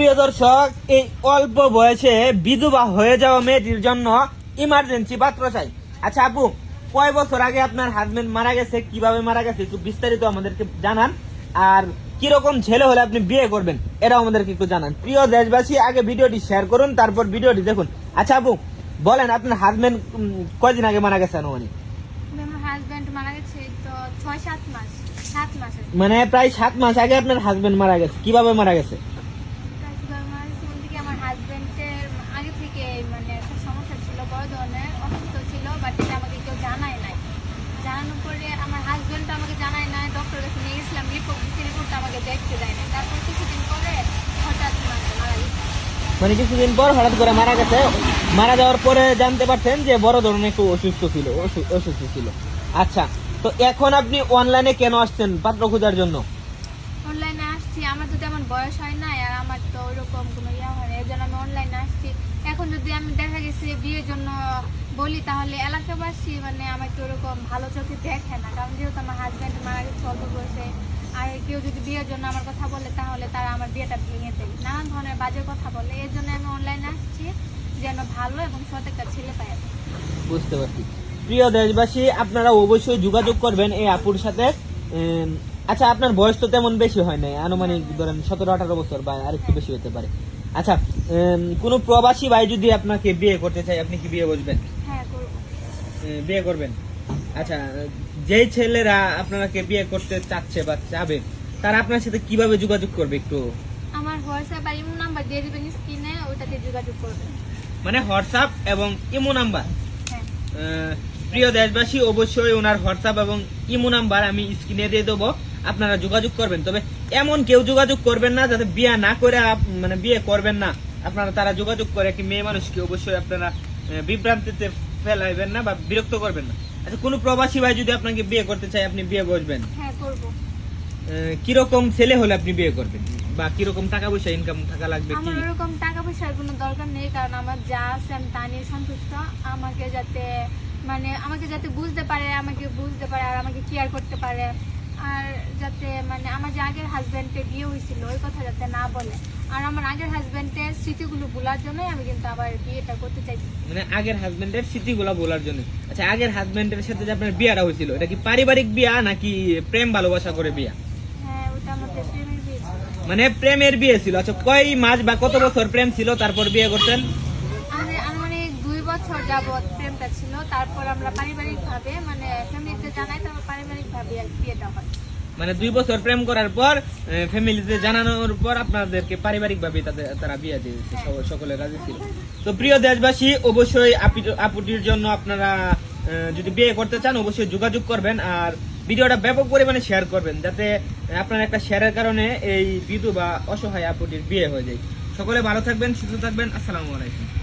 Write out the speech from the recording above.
সুপ্রিয় দর্শক এই অল্প বয়সে বিধবা হয়ে যাওয়া মেয়েটির জন্য ইমার্জেন্সি পাত্র চাই। আচ্ছা আপু কয় বছর আগে আপনার হাজবেন্ড মারা গেছে? কীভাবে মারা গেছে? একটু বিস্তারিত আমাদেরকে জানান। আর কীরকম ছেলে হলে আপনি বিয়ে করবেন? এটাও আমাদেরকে একটু জানান। প্রিয় দেশবাসী আগে ভিডিওটি শেয়ার করুন তারপর ভিডিওটি দেখুন। আচ্ছা আপু বলেন আপনার হাজবেন্ড কয়দিন আগে মারা গেছে আনুমানিক? আমার হাজবেন্ড মারা গেছে তো ছয় সাত মাস সাত মাস আর কি। মানে প্রায় সাত মাস আগে আপনার হাজবেন্ড মারা গেছে। কীভাবে মারা গেছে তার কীভাবে মারা গেছে হাজবেন্ডের আগে থেকে মানে একটা সমস্যা ছিল, বড় ধরনের, অসুস্থ ছিল বাট এটা আমাকে কেউ জানায় নাই। জানানোর পরে আমার আমাকে জানায় নাই কাছে নিয়ে গেছিলাম রিপোর্ট রিপোর্টটা আমাকে দেখতে দেয় তারপর কিছুদিন পরে হঠাৎ মানে মানে কিছুদিন পর হঠাৎ করে মারা গেছে। মারা যাওয়ার পরে জানতে পারছেন যে বড় ধরনের একটু অসুস্থ ছিল অসুস্থ ছিল। আচ্ছা তো এখন আপনি অনলাইনে কেন আসছেন পাত্র খোঁজার জন্য? আসছি আমার তো তেমন বয়স হয় না আর আমার তো ওরকম কোনো ইয়া হয় না এই জন্য আমি অনলাইনে আসছি। এখন যদি আমি দেখা গেছি বিয়ের জন্য বলি, তাহলে এলাকাবাসী মানে আমাকে ওরকম ভালো চোখে দেখে না। কারণ যেহেতু আমার হাজব্যান্ড মারা গেছে অল্প বয়সে, আর কেউ যদি বিয়ের জন্য আমার কথা বলে, তাহলে তারা আমার বিয়েটা ভেঙে দেয়। নানান ধরনের বাজে কথা বলে। এর জন্য আমি অনলাইনে আসছি, যেন ভালো এবং সৎ একটা ছেলে পাই। বুঝতে পারছি। প্রিয় দেশবাসী, আপনারা অবশ্যই যোগাযোগ করবেন এই আপুর সাথে। আচ্ছা আপনার বয়স তো তেমন বেশি হয় নাই। আনুমানিক ধরেন সতেরো আঠারো বছর বা আরেকটু বেশি হতে পারে। আচ্ছা কোনো প্রবাসী ভাই যদি আপনাকে বিয়ে করতে চাই আপনি কি বিয়ে বসবেন? হ্যাঁ করব। বিয়ে করবেন? আচ্ছা যেই ছেলেরা আপনাকে বিয়ে করতে চাচ্ছে বা চাবে তারা আপনার সাথে কীভাবে যোগাযোগ করবে একটু? আমার হোয়াটসঅ্যাপ আর ইমো নাম্বার দিয়ে দেবেন স্ক্রিনে ওইটাতে যোগাযোগ করবেন। মানে হোয়াটসঅ্যাপ এবং ইমো নাম্বার? হ্যাঁ। প্রিয় দেশবাসী অবশ্যই ওনার হোয়াটসঅ্যাপ এবং ইমো নাম্বার আমি স্ক্রিনে দিয়ে দেবো। আপনারা যোগাযোগ করবেন। তবে এমন কেউ যোগাযোগ করবেন না যাতে বিয়ে না করে মানে বিয়ে করবেন না। আপনারা তারা যোগাযোগ করে একটি মেয়ে মানুষকে অবশ্যই আপনারা বিভ্রান্তিতে ফেলাইবেন না বা বিরক্ত করবেন না। আচ্ছা কোনো প্রবাসী ভাই যদি আপনাকে বিয়ে করতে চায় আপনি বিয়ে বসবেন? হ্যাঁ কীরকম ছেলে হলে আপনি বিয়ে করবেন? বা কীরকম টাকা পয়সা ইনকাম থাকা লাগবে কি? আমার ওরকম টাকা পয়সার কোনো দরকার নেই কারণ আমার যা আছে আমি তা নিয়ে সন্তুষ্ট। আমাকে যাতে মানে আমাকে যাতে বুঝতে পারে আমাকে বুঝতে পারে আর আমাকে কেয়ার করতে পারে। আর যাতে মানে আমার যে আগের হাজব্যান্ডের বিয়ে হয়েছিল ওই কথা যাতে না বলে। আর আমার আগের হাজব্যান্ডের স্মৃতিগুলো ভোলার জন্যই আমি কিন্তু আবার বিয়েটা করতে চাইছি। মানে আগের হাজবেন্ডের স্মৃতিগুলা বলার জন্য আচ্ছা আগের হাজবেন্ডের সাথে যে আপনার বিয়াটা হয়েছিল এটা কি পারিবারিক বিয়া নাকি প্রেম ভালোবাসা করে বিয়া? হ্যাঁ ওটা আমাদের প্রেমের বিয়ে ছিল। মানে প্রেমের বিয়ে ছিল। আচ্ছা কয় মাস বা কত বছর প্রেম ছিল? তারপর বিয়ে দুই বছর যাবৎ প্রেমটা ছিল তারপর আমরা পারিবারিকভাবে মানে ফ্যামিলিতে জানাই তারপর পারিবারিকভাবে আর বিয়েটা হয়। মানে দুই বছর প্রেম করার পর ফ্যামিলিতে জানানোর পর আপনাদেরকে পারিবারিক ভাবে তাদের তারা বিয়ে দিয়েছে সকলে রাজি ছিল। তো প্রিয় দেশবাসী অবশ্যই আপুটির জন্য আপনারা যদি বিয়ে করতে চান অবশ্যই যোগাযোগ করবেন আর ভিডিওটা ব্যাপক পরিমাণে শেয়ার করবেন যাতে আপনার একটা শেয়ারের কারণে এই বিধু বা অসহায় আপুটির বিয়ে হয়ে যায়। সকলে ভালো থাকবেন সুস্থ থাকবেন আসসালামু আলাইকুম।